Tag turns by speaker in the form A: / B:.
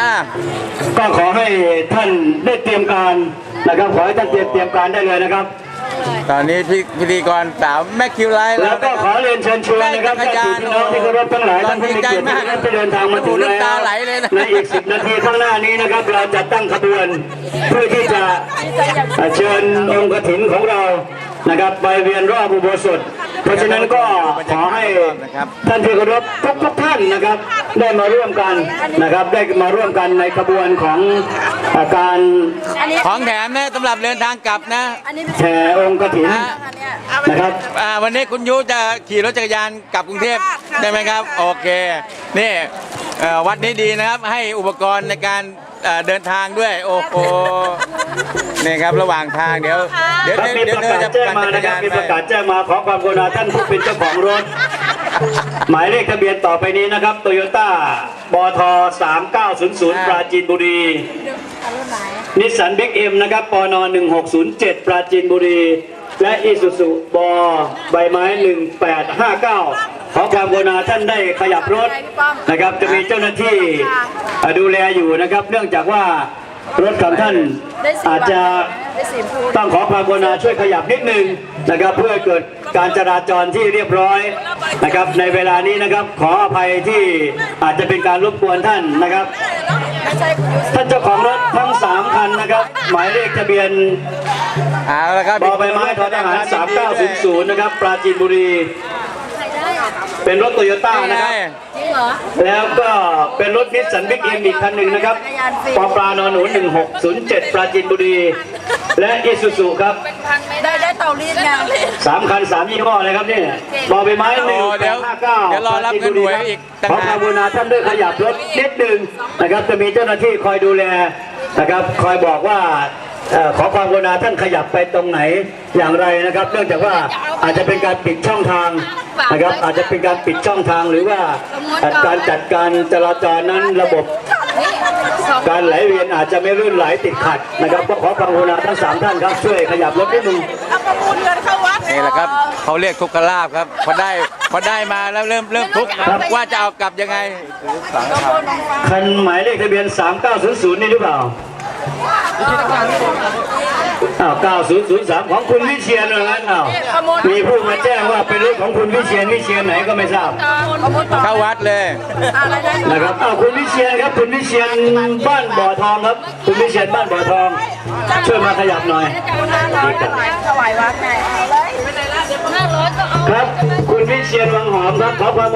A: อ่า
B: ก็ขอให้ท่านได้เตรียมการนะครับ ขอให้ท่านเตรียมเตรียมการได้เลยนะครับ
A: ตอนนี้พิพิธีกรสาวแม่คิวไลท์
B: แล้วก็ขอเรียนเชิญชวนนะครับ
A: ได้
B: ท่าน
A: จักรยาน
B: พี่น้องที่เคารพทั้งหลาย
A: ตอ
B: ท่านนผู้
A: ดี
B: มี
A: ใจ
B: เกียรติ
A: มาก
B: ที่เดินทางมาถึง
A: น้ำ
B: แล้
A: ตาวไหลเลยนะ
B: ในอีก10นาทีข้างหน้านี้นะครับ เราจะตั้งขบวนเพื่อที่จะเชิญองค์กฐินของเรานะครับไปเวียนรอบอุโบสถ เพราะฉะนั้นก็ขอให้ท่านที่เคารพทุกทุกๆท่านนะครับ ได้มาร่วมกันนะครับ ได้มาร่วมกันในขบวนของเอ่อการ
C: อันนี้
A: ของแถมนะสำหรับเดินทางกลับนะ
C: อันนี้
B: แห่องค์กฐิน
A: นะ
C: อันเนี้ย
B: นะครับ
A: อ่าวันนี้คุณยุจะขี่รถจักรยานกลับกรุงเทพได้ไหมครับ โอเค นี่เอ่อวัดนี้ดีนะครับ ให้อุปกรณ์ในการเอ่อเดินทางด้วย โอ้โหนี่ครับระหว่างทางเดี๋ยว เดี๋ยว
B: ครับ
A: เดี๋ยว
B: มี
A: เดี๋ยว
B: ประ
A: เธอกา
B: ศ
A: จะ
B: แจ้ง
A: ปั่น
B: มา
A: จักร
B: นะครับ
A: ยาน
B: มีประกาศแจ้งมาขอความกรุณาท่านผู้เป็นเจ้าของรถ หมายเลขทะเบียนต่อไปนี้นะครับโตโยต้าบท3900 ปราจีนบุรี นิสสันบิ๊กเอ็มนะครับปน1607 ปราจีนบุรี และอีซูซูบใบไม้ 1859 ขอความกรุณาท่านได้ขยับรถนะครับ จะมีเจ้าหน้าที่เอ่อดูแลอยู่นะครับ เนื่องจากว่า รถของท่าน
C: ได้สี
B: อาจจะ
C: ได้สีพู
B: ต้องขอความกรุณาช่วยขยับนิดนึงนะครับเพื่อให้เกิดการจราจรที่เรียบร้อยนะครับ ในเวลานี้นะครับขออภัยที่อาจจะเป็นการรบกวนท่านนะครับ
C: ไม่ใช่คุณยุทธ
B: ท่านเจ้าของรถทั้ง 3 คันนะครับ หมายเลขทะเบียน
A: เอาละครับ
B: บอใบไม้ทอทหาร 3900 นะครับ ปราจีนบุรี เป็นรถโตโยต้า
A: นี่
B: นะ
A: ไง
B: ครับ
C: จริงเหรอ
B: แล้วก็เป็นรถนิสสันบิ๊กเอ็มอีกคันหนึ่งนะครับปอปลานอนหนู1607 ปราจีนบุรี และอีซูซูครับ
C: ได้ได้เตารีดไง
B: สามคันสามยี่ห้อเลยครับนี่บอใบไม้หนึ่ง
A: โอ้เดี๋
B: แป
A: ยว
B: ดห้าเก้า
A: เดี๋ยวรอรับเงินหน่วยอีกต่าง
B: ขอ
A: หาก
B: ความกรุณาท่านด้วยขยับรถนิดหนึ่งนะครับจะมีเจ้าหน้าที่คอยดูแลนะครับ คอยบอกว่าเอ่อขอความกรุณาท่านขยับไปตรงไหนอย่างไรนะครับ เนื่องจากว่าอาจจะเป็นการปิดช่องทางนะครับ อาจจะเป็นการปิดช่องทางหรือว่าเอ่อการจัดการจราจรนั้นระบบ การไหลเวียนอาจจะไม่รื่นไหลติดขัดนะครับก็ขอความกรุณาทั้งสามท่านครับช่วยขยับรถนิดหนึง
C: เอาประมูลเงินเข้าวัด
A: นี่แหละครับเขาเรียกทุกขลาบครับพอได้พอได้มาแล้วเริ่มเริ่มทุกข์ว่าจะเอากลับยังไง
B: คันหมายเลขทะเบียน 3900 นี่หรือเปล่า อ้าว9003 ของคุณวิเชียนเหรองั้นอ้าวมีผู้มาแจ้งว่าเป็นรถของคุณวิเชียนวิเชียนไหนก็ไม่ทราบ
C: ประมูลต่อ
A: เข้าวัดเลย
C: อะไรได้
B: นะครับอ้าวคุณวิเชียนครับ คุณวิเชียนบ้านบ่อทองครับ คุณวิเชียนบ้านบ่อทอง ช่วยมาขยับหน่อย
C: ถวายวัดไงเอาเลยไม่ได้ละเดี๋ยวนั่งรถก็เอา
B: ครับ คุณวิเชียนวังหอมครับขอความ